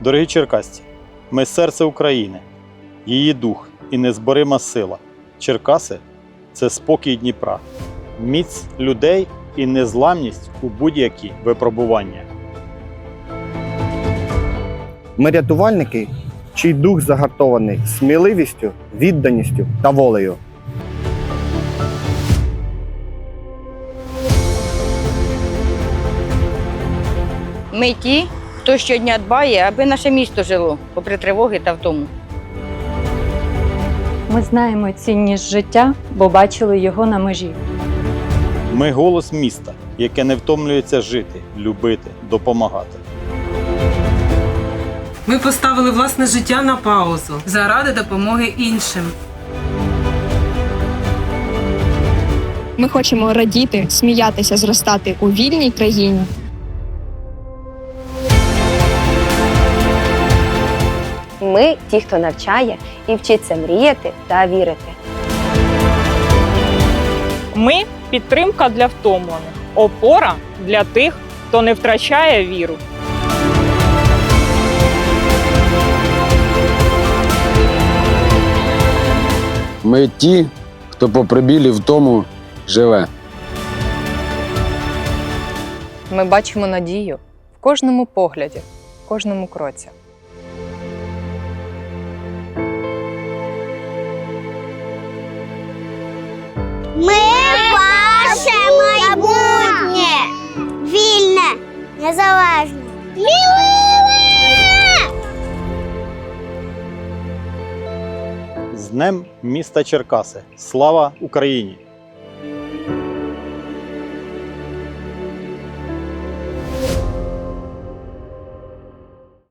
Дорогі черкасці, ми серце України, її дух і незборима сила. Черкаси це спокій Дніпра, міць людей і незламність у будь-які випробування. Ми рятувальники, чий дух загартований сміливістю, відданістю та волею. Ми ті, хто щодня дбає, аби наше місто жило, попри тривоги та втому. Ми знаємо цінність життя, бо бачили його на межі. Ми голос міста, яке не втомлюється жити, любити, допомагати. Ми поставили власне життя на паузу заради допомоги іншим. Ми хочемо радіти, сміятися, зростати у вільній країні. Ми ті, хто навчає і вчиться мріяти та вірити. Ми підтримка для втомлених, опора для тих, хто не втрачає віру. Ми ті, хто попри білі в тому живе. Ми бачимо надію в кожному погляді, в кожному кроці. Незалежне. З Днем міста Черкаси! Слава Україні!